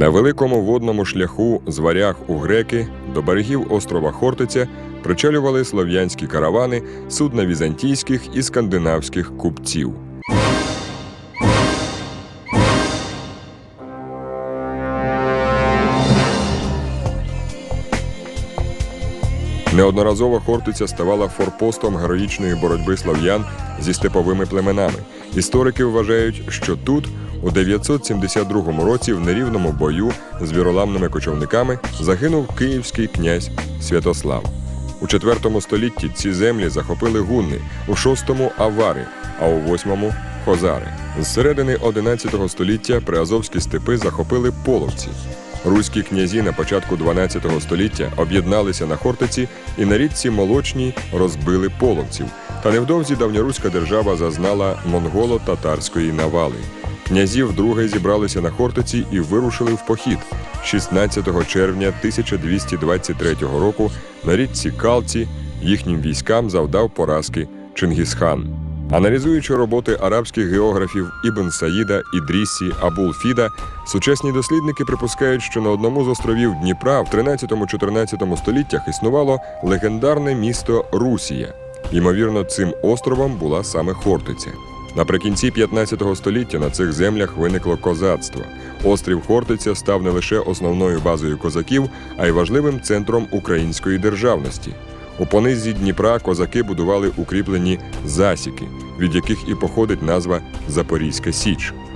На великому водному шляху з варяг у греки до берегів острова Хортиця причалювали слов'янські каравани, судна візантійських і скандинавських купців. Неодноразово Хортиця ставала форпостом героїчної боротьби слов'ян зі степовими племенами. Історики вважають, що тут, у 972 році, в нерівному бою з віроламними кочовниками загинув київський князь Святослав. У IV столітті ці землі захопили гунни, у VI – авари, а у VIII – хозари. З середини XI століття приазовські степи захопили половці. Руські князі на початку 12 століття об'єдналися на Хортиці і на річці Молочній розбили половців. Та невдовзі давньоруська держава зазнала монголо-татарської навали. Князі вдруге зібралися на Хортиці і вирушили в похід. 16 червня 1223 року на річці Калці їхнім військам завдав поразки Чингісхан. Аналізуючи роботи арабських географів Ібн Саїда, Ідрісі, Абул Фіда, сучасні дослідники припускають, що на одному з островів Дніпра в 13-14 століттях існувало легендарне місто Русія. Ймовірно, цим островом була саме Хортиця. Наприкінці 15 століття на цих землях виникло козацтво. Острів Хортиця став не лише основною базою козаків, а й важливим центром української державності. У понизі Дніпра козаки будували укріплені засіки, від яких і походить назва Запорізька Січ.